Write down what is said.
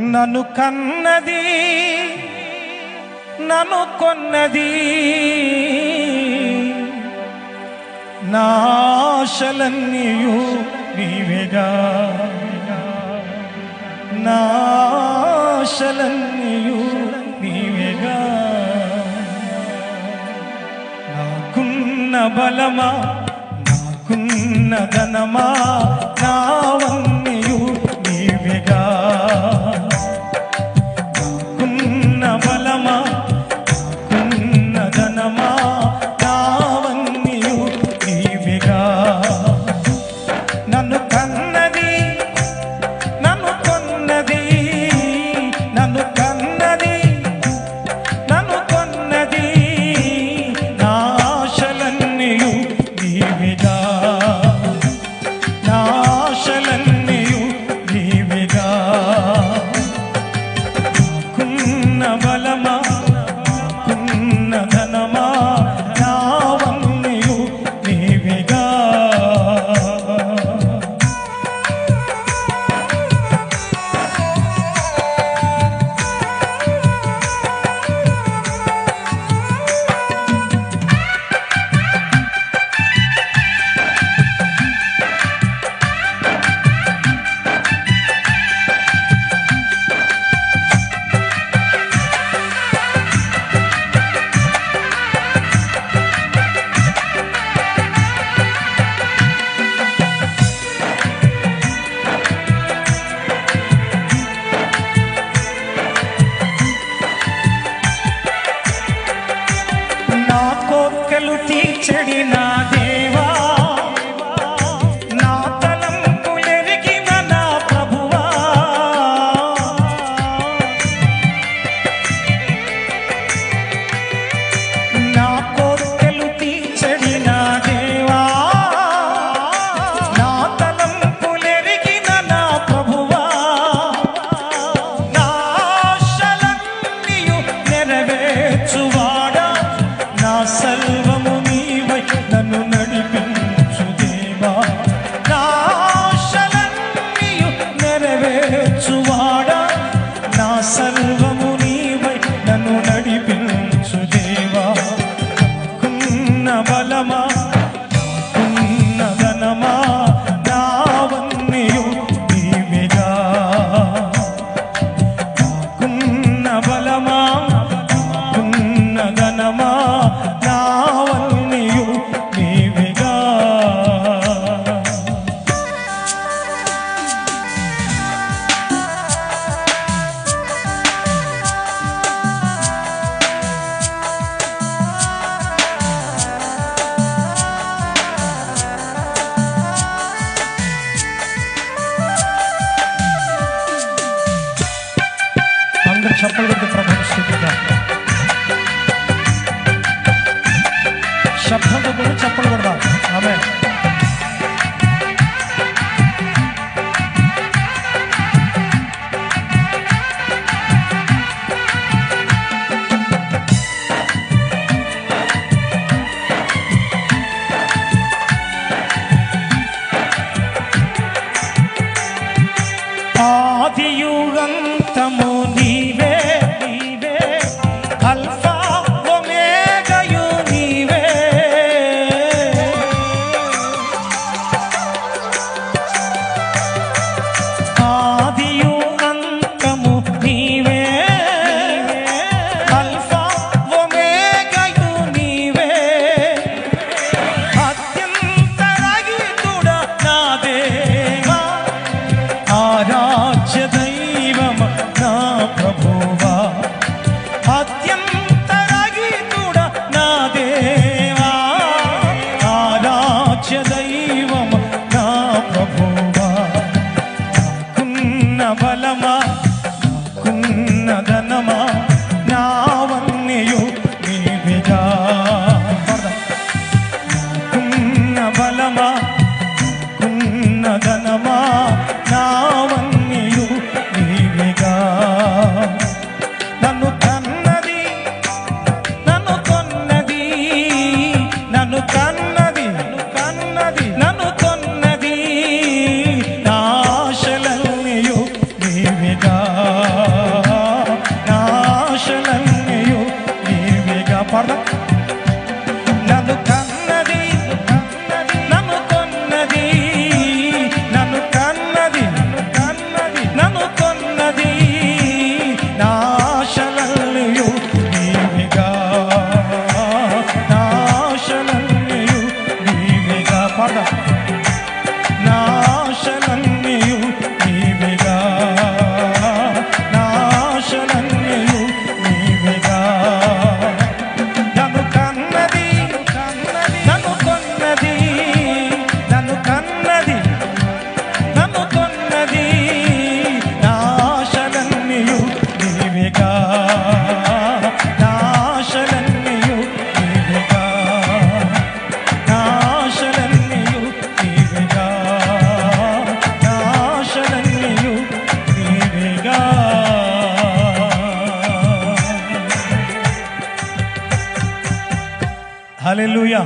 నన్ను కన్నది నన్ను కొన్నది. నాశలన్నీయు నీవేగా. నాశలన్నీయు నీవేగా. నాకున్న బలమా నాకున్న ధనమా నా ചെടിന ಹಾಡ అందరూ చప్పలు కొట్టి ప్రభు స్థితిగా శబ్దంతో కూడా చప్పలు కొడదాం ఆమె आराध्य दैवम ना प्रभो। luya